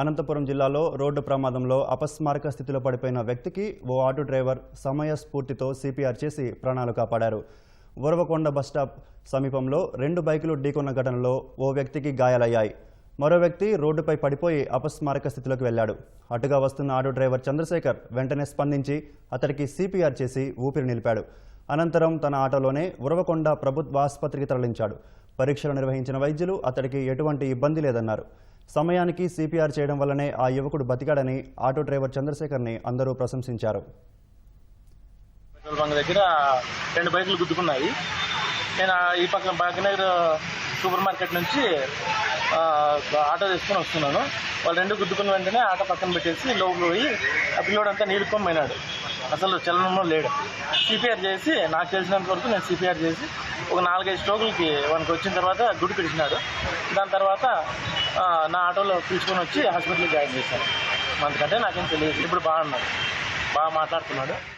అనంతపురం జిల్లాలో రోడ్డు ప్రమాదంలో అపస్మారక స్థితిలో పడిపోయిన వ్యక్తికి ఓ ఆటో డ్రైవర్ సమయ స్ఫూర్తితో సిపిఆర్ చేసి ప్రాణాలు కాపాడారు. ఉరవకొండ బస్టాప్ సమీపంలో రెండు బైకులు ఢీకొన్న ఘటనలో ఓ వ్యక్తికి గాయాలయ్యాయి. మరో వ్యక్తి రోడ్డుపై పడిపోయి అపస్మారక స్థితిలోకి వెళ్ళాడు అటుగా వస్తున్న ఆటో డ్రైవర్ చంద్రశేఖర్ వెంటనే స్పందించి అతడికి సిపిఆర్ చేసి ఊపిరి నిలిపాడు. అనంతరం తన ఆటోలోనే ఉరవకొండ ప్రభుత్వ ఆసుపత్రికి తరలించాడు. పరీక్షలు నిర్వహించిన వైద్యులు అతడికి ఎటువంటి ఇబ్బంది లేదన్నారు. సమయానికి సిపిఆర్ చేయడం వల్లనే ఆ యువకుడు బతికాడని ఆటో డ్రైవర్ చంద్రశేఖర్ని అందరూ ప్రశంసించారు. పెట్రోల్ బంక్ దగ్గర రెండు బైకులు గుద్దుకున్నాయి. నేను ఈ పక్కన భాగ్యనగర్ సూపర్ మార్కెట్ నుంచి ఆటో తీసుకొని వస్తున్నాను. వాళ్ళు రెండు గుద్దుకున్న వెంటనే ఆటో పక్కన పెట్టేసి లోపల పోయి ఆ పిల్లోడంతా అంతా అసలు చలనంలో లేడు. సిపిఆర్ చేసి నాకు తెలిసినంత వరకు నేను సిపిఆర్ చేసి ఒక నాలుగైదు స్ట్రోకులకి వానికి వచ్చిన తర్వాత గుడి పిలిచినాడు. దాని తర్వాత నా ఆటోలో పిలుచుకొని వచ్చి హాస్పిటల్కి జాయిన్ చేశాను. అందుకంటే నాకేం తెలియదు. ఇప్పుడు బాగున్నాడు. బాగా మాట్లాడుతున్నాడు.